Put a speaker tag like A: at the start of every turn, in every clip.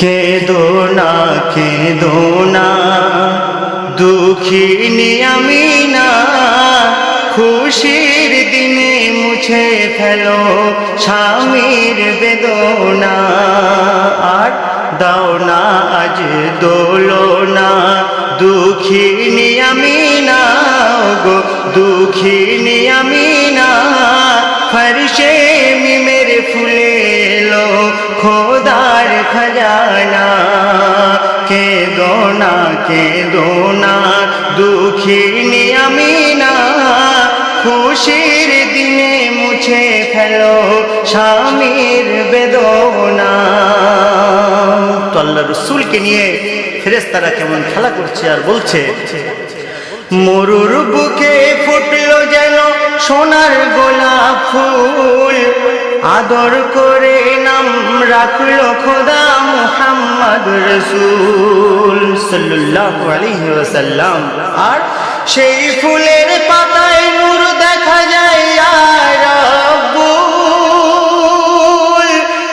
A: কেঁদো না কেঁদো না দুঃখিনী আমি না, খুশির দিনে মুছে ফেলো স্বামীর বেদনা। আর দাও না আজ দোলো না দুঃখিনী আমি না গো দুঃখিনী আমি না ফরশে খজানা কে দোনা কে দোনা দুঃখিনী আমি না। খুশির দিনে মুছে ফেলো স্বামীর বেদনা। তো আল্লাহ রসুলকে নিয়ে ফেরেস্তারা কেমন খেলা করছে আর বলছে, মরুর বুকে ফুটলো যেন সোনার গোলাপ ফুল। আদর করে নাম রাখল খোদা মুহাম্মদ রসুল সাল্লাল্লাহু আলাইহি ওয়াসাল্লাম। আর সেই ফুলের পাতায় নূর দেখা যায় আর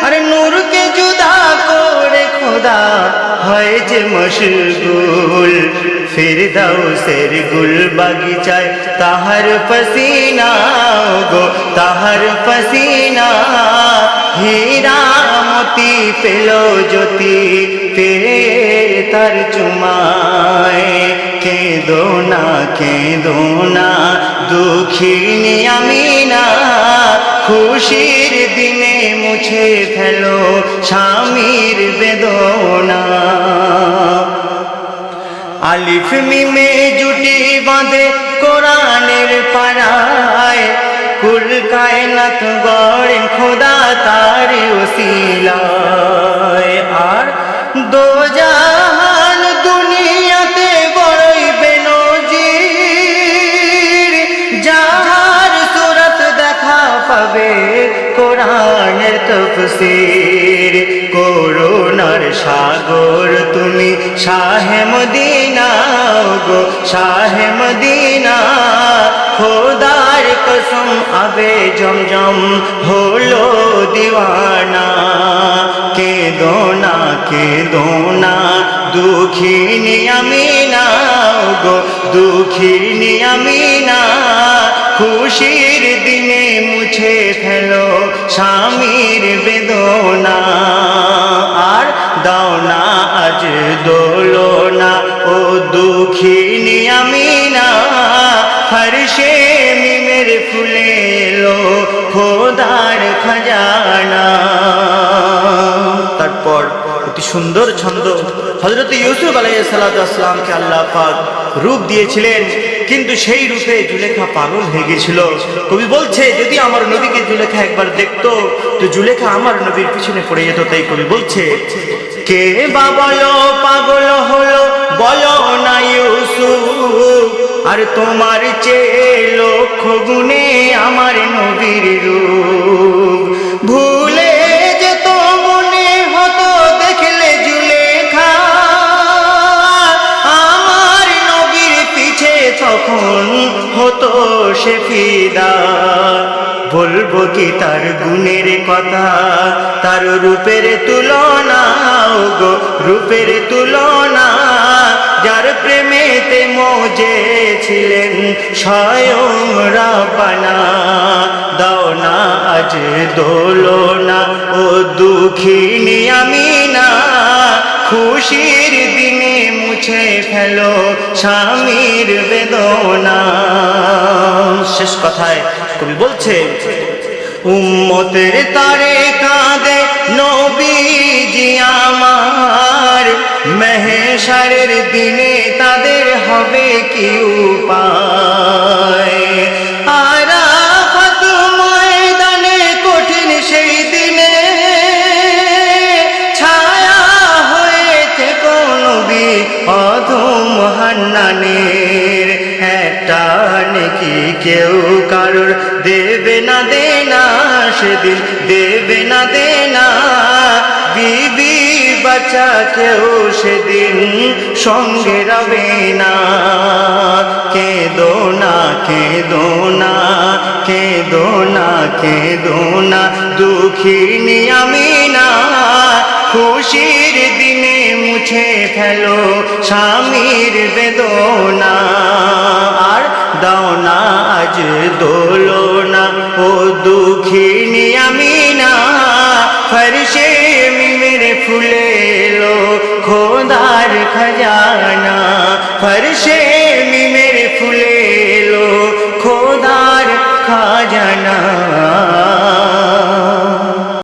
A: আরে নূরকে জুদা করে খোদা হয় যে মশগুল। ফিরদাউসের গুল বাগিচায় তাহার পসিনা গো তাহার পসিনা হীরা মতি পেল জ্যোতি পে তার চুমায়। কেঁদো না কেঁদো না, দুঃখিনী আমি না খুশির দিনে মুছে ফেলো স্বামীর বেদনা। আলিফ মিমে জুটি বাঁধে কোরআনের পাড়ায়। কুল কায়নাত গড়ে খোদা তার ওসিলায়। আর দো জাহান দুনিয়াতে বড়ই বেনজির। যাহার সুরত দেখা পাবে কোরআনের তফসির। করোনার সাগর তুমি শাহে মদিনা গো শাহে মদিনা। খোদার কসম, আবে জমজম হলো দিওয়ানা। কে দোনা কে দোনা দুঃখিনী আমি না গো দুঃখিনী আমি না খুশির দিনে মুছে ফেলো স্বামীর বেদনা। আর দাও না আজ দোলো না ও দুঃখিনী খাজানা। তারপর অতি সুন্দর ছন্দ হজরত ইউসুফ আলাইসালামকে আল্লাহ পাক রূপ দিয়েছিলেন, কিন্তু সেই রূপে জুলেখা পাগল হয়ে গেছিল কবি বলছে, যদি আমার নবীকে জুলেখা একবার দেখতো, তো জুলেখা আমার নবীর পিছনে পড়ে যেত। তাই কবি বলছে, কে বা বলো পাগল হলো বলো না ইউসুফ, আর তোমার চেয়ে লক্ষ গুণে আমার নবীর তখন হতো সে ফিদা। বলব কি তার গুণের কথা? তার রূপের তুলনা গো রূপের তুলনা। যার প্রেমেতে মজে ছিলেন স্বয়ং রাবানা দাও না আজ দোলো না ও দুঃখিনী আমি না খুশির দিনে মুছে ফেলো স্বামীর বেদনা। শেষ কথায় কবি বলছে, উম্মতের তারে কাঁদে নবীজি আমার। মেহেশারের দিনে তাদের হবে কি উপায়? নাকি? কেউ কারোর দেবে না দেনা, সেদিন দেবে না দেনা। বিবি বাচ্চা কেউ সেদিন সঙ্গে রবে না। কেঁদো না কেঁদো না কেঁদো না কেঁদো না। দুঃখিনী আমি না খুশির দিনে মুছে ফেলো স্বামীর বেদনা। আর দাও না আজ দোলো না ও দুঃখিনী আমি না ফরসে মিমের ফুলেলো খোদার খজানা। ফরসে